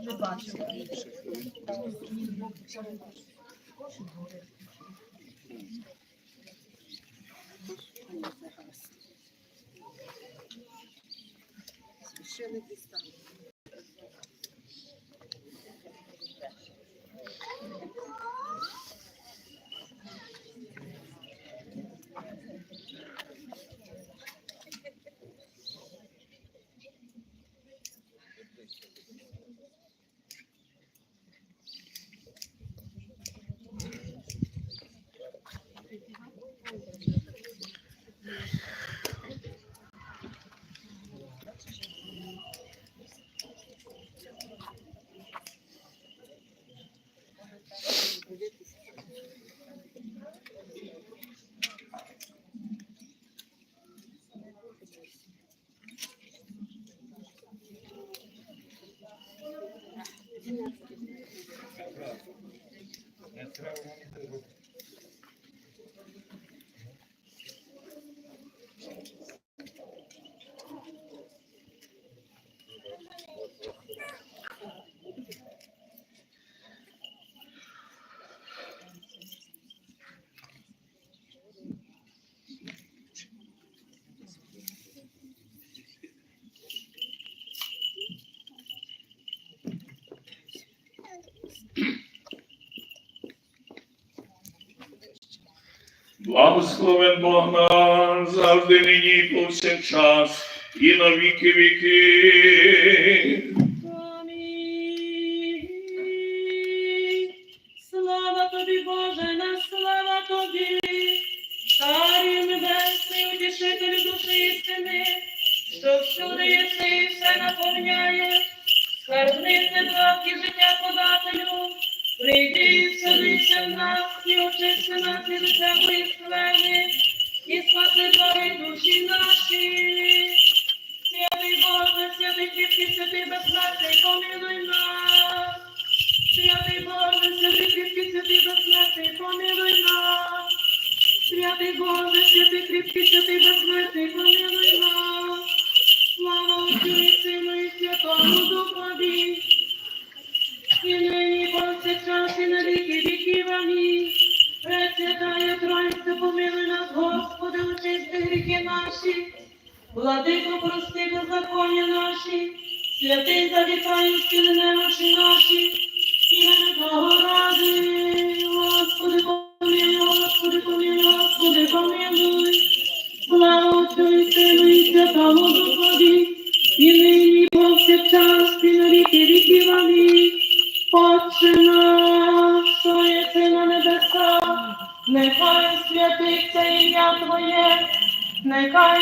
не бачила. Ще не дістали. Благословен Бог наш, завжди нині і повсякчас, і на віки віки. Слава тобі, Боже, наш слава тобі, Царю небесний, утішителю душі істини, що всюди єси все наповняєш, скарбнице благ життя подателю, прийди вселися в нас, і очисти нас від усякої і спаси твої повсякчас і на віки віків. Амінь. Пресвятая Тройця, помилуй нас, Господи, очисти гріхи наші. Владико, прости беззаконня наші, святий завітаю стіни немочі наші, і мене того ради. Господи, помилуй, Господи, помилуй, Господи, помилуй. Слава Отцю і Сину і Святому Духові, і нині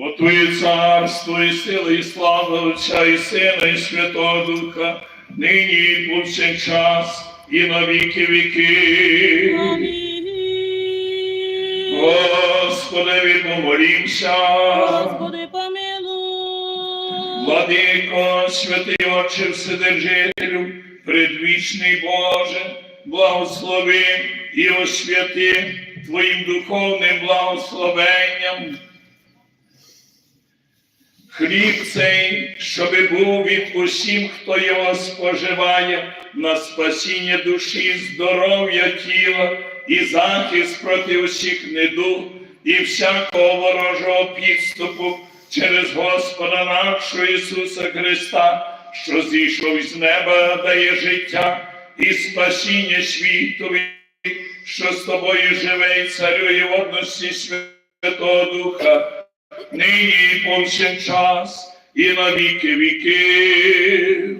Бо Твоє царство і сила, і слава Отця, і Сина, і Святого Духа, нині і повсякчас, і на віки віки. Господи, помолімся. Господи, помилуй. Владико, святий Отче, Вседержителю, предвічний Боже, благослови і освяти Твоїм духовним благословенням. Хліб цей, щоби був від усім, хто його споживає, на спасіння душі, здоров'я тіла і захист проти усіх недуг і всякого ворожого підступу через Господа нашого Ісуса Христа, що зійшов із неба, дає життя і спасіння світові, що з тобою живе і царює в одності. Святого Духа, нині і повсякчас, і на віки віки.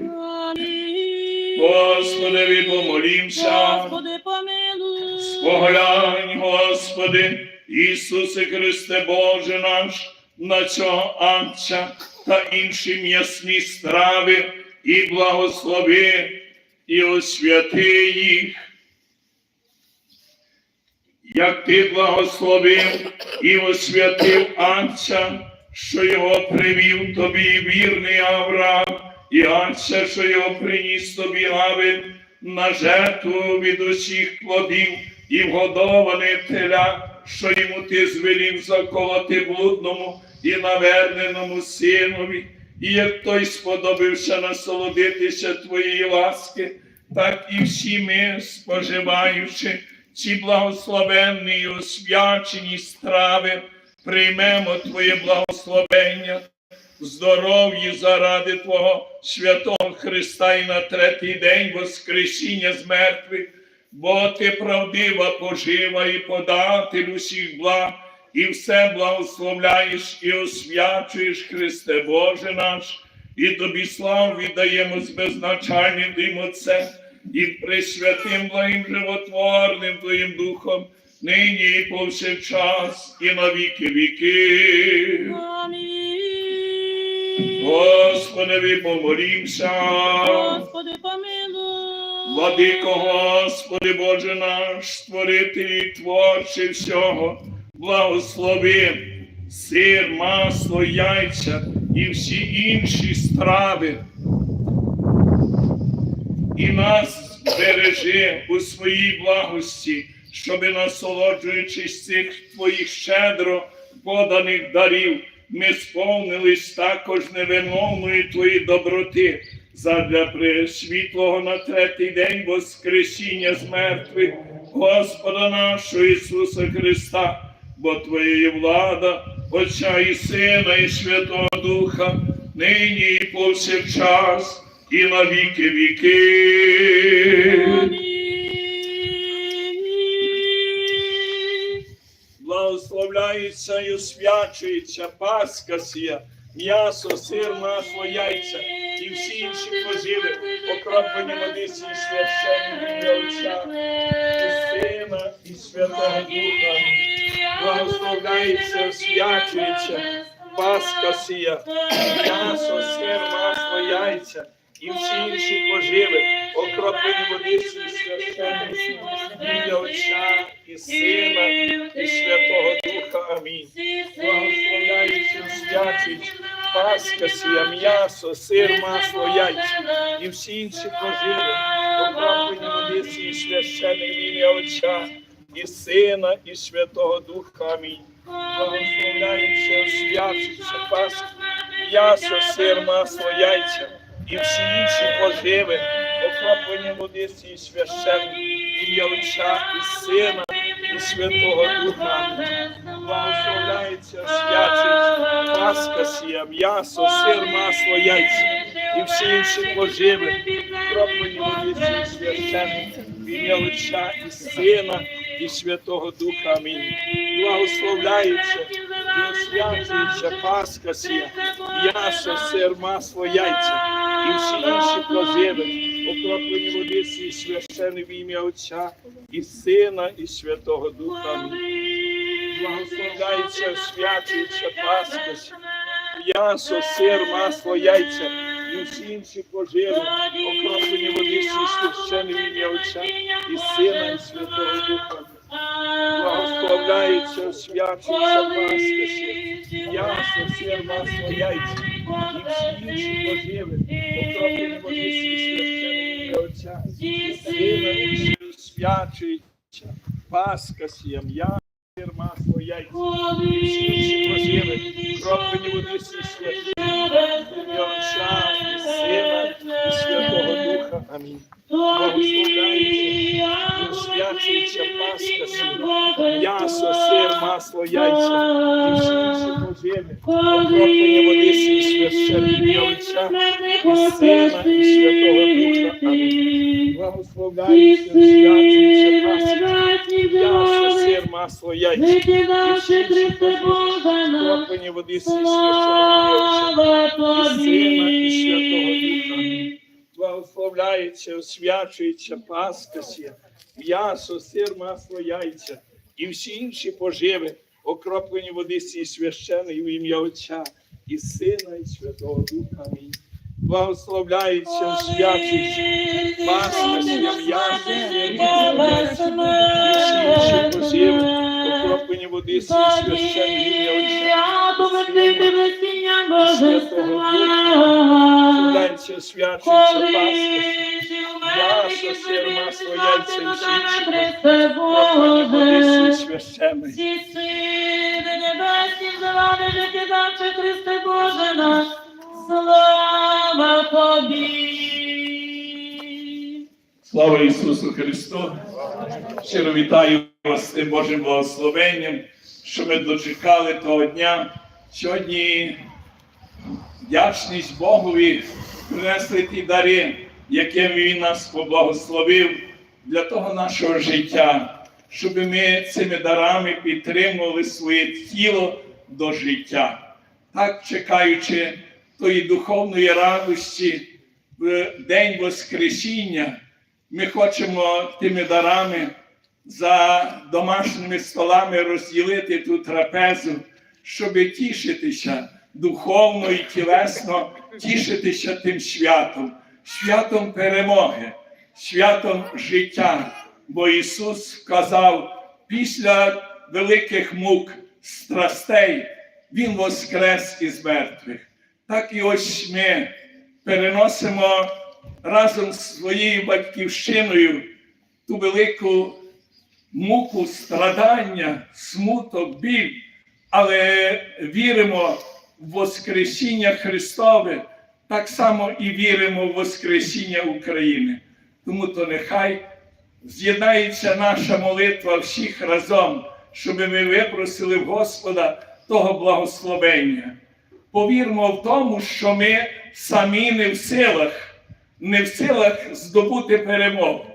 Господи, помолімся. Господи, помилуй. Споглянь, Господи, Ісусе Христе Боже наш, на цього анця та інші м'ясні страви, і благослови, і освяти їх. Як ти благословив і освятив анця, що його привів тобі вірний Авраам, і анця, що його приніс тобі Авель, на жертву від усіх плодів і вгодоване теля, що йому ти звелів заколоти блудному і наверненому синові, і як той сподобився насолодитися твоєї ласки, так і всі ми, споживаючи ці благословенні і освячені страви, приймемо Твоє благословення, здоров'ї заради Твого святого Христа і на третій день Воскресіння з мертвих, бо Ти правдива пожива і податель усіх благ, і все благословляєш і освячуєш, Христе Боже наш, і Тобі славу віддаємо з безначальним Тим Отцем і пресвятим благим животворним Твоїм Духом, нині і повсякчас, і на віки віки. Амінь. Господи, помолімся. Господи, помилуй. Владико, Господи, Боже наш, створитель і творче всього, благослови сир, масло, яйця і всі інші страви. І нас бережи у своїй благості, щоби насолоджуючись цих твоїх щедро поданих дарів, ми сповнились також невимовної твої доброти. Задля пресвітлого на третій день Воскресіння з мертвих Господа нашого Ісуса Христа, бо Твоя є влада, Отця і Сина, і Святого Духа, нині і повсякчас, і на віки віки. Благословляється і освячується Пасха сія, м'ясо, сир, масло, яйця і всі інші поживи, окроплені води сі священні Отця, і Сина, і Святого Духа. Благословляється, освячується Пасха сія, м'ясо, сир, масло, яйця і всі інші поживи, окроплені води сі священні ім'я Отця, і Сина, і Святого Духа. Амінь. Благословляється, свячить Пасха сія, м'ясо, сир, масло, яйця і всі інші поживи, окроплені води сі священне в ім'я Отця, і Сина, і Святого Духа. Амінь. Благословляється, свячиться Пасха, м'ясо, сир, масло, яйця і всі інші поживи, окроплені води сі священне в ім'я Отця, і Сина, і Святого Духа. Благословляється, свячить Пасха сія, м'ясо, сир, масло, яйця і всі інші поживи, кроплені воді ці священні, в ім'я Отця і Сина, і Святого Духа. Амінь. Благословляється і освячується Пасха сія, м'ясо, сир, масло, яйця і всі інші поживи, окроплені води ці священні в ім'я Отця і Сина, і Святого Духа. Благословляється, освячується Пасха сія, м'ясо, сир, масло, яйця і всі інші поживи, окроплені води всі священні в ім'я Отця і Сина, і Святого Духа. Благословляється, освячується Пасха, м'ясо, сир, масло, яйця і всі інші поживи, окроплені води священні в Отця Сина, і свячується Пасха, сія, м'ясо, сир, масло, яйця і всі інші поживи, окроплені води священні яйця і всі води священні Отця і Сина, і Святого Духа. Амінь. Благословляється, освячується Пасха, м'ясо, сир, масло, яйця. Води священого слава і Сина, і Святого Духа. Благословляється, освячується Пасха, сія, м'ясо, сир, масло, яйця і всі інші поживи, окроплені води сії священої в ім'я Отця і Сина, і Святого Духа. Амінь. Благословляється, і всі інші поживи, окроплені води сії священої в ім'я Отця. Пасха. М'ясо, сир, всі інші Води священої. Всі сили небесні, зелене життя даче, Христе Боже наш, слава Тобі. Слава Ісусу Христу! Щиро вітаю вас з Божим благословенням, що ми дочекали того дня. Сьогодні вдячність Богові принесли ті дари, якими Він нас поблагословив для того нашого життя, щоб ми цими дарами підтримували своє тіло до життя, так чекаючи тої духовної радості в День Воскресіння. Ми хочемо тими дарами за домашніми столами розділити ту трапезу, щоб тішитися духовно і тілесно, тішитися тим святом, святом перемоги, святом життя. Бо Ісус сказав, після великих мук, страстей, Він воскрес із мертвих. Так і ось ми переносимо разом з своєю батьківщиною ту велику муку, страдання, смуток, біль, але віримо в Воскресіння Христове, так само і віримо в Воскресіння України. Тому то нехай з'єднається наша молитва всіх разом, щоб ми випросили в Господа того благословення. Повірмо в тому, що ми самі не в силах, не в силах здобути перемогу,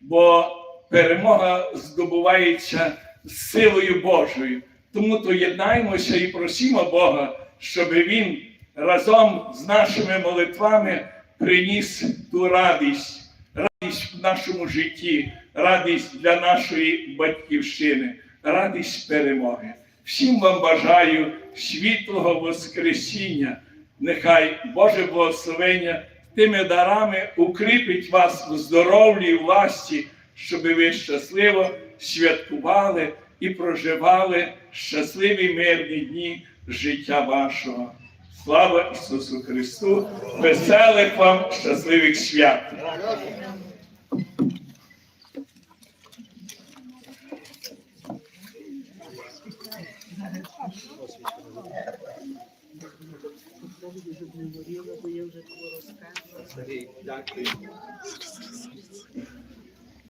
бо перемога здобувається силою Божою. Тому то єднаємося і просимо Бога, щоб Він разом з нашими молитвами приніс ту радість, радість в нашому житті, радість для нашої батьківщини, радість перемоги. Всім вам бажаю світлого Воскресіння. Нехай Боже благословення тими дарами укріпить вас в здоров'ї і власті, щоб ви щасливо святкували і проживали щасливі мирні дні життя вашого. Слава Ісусу Христу! Веселих вам щасливих свят! Дякую.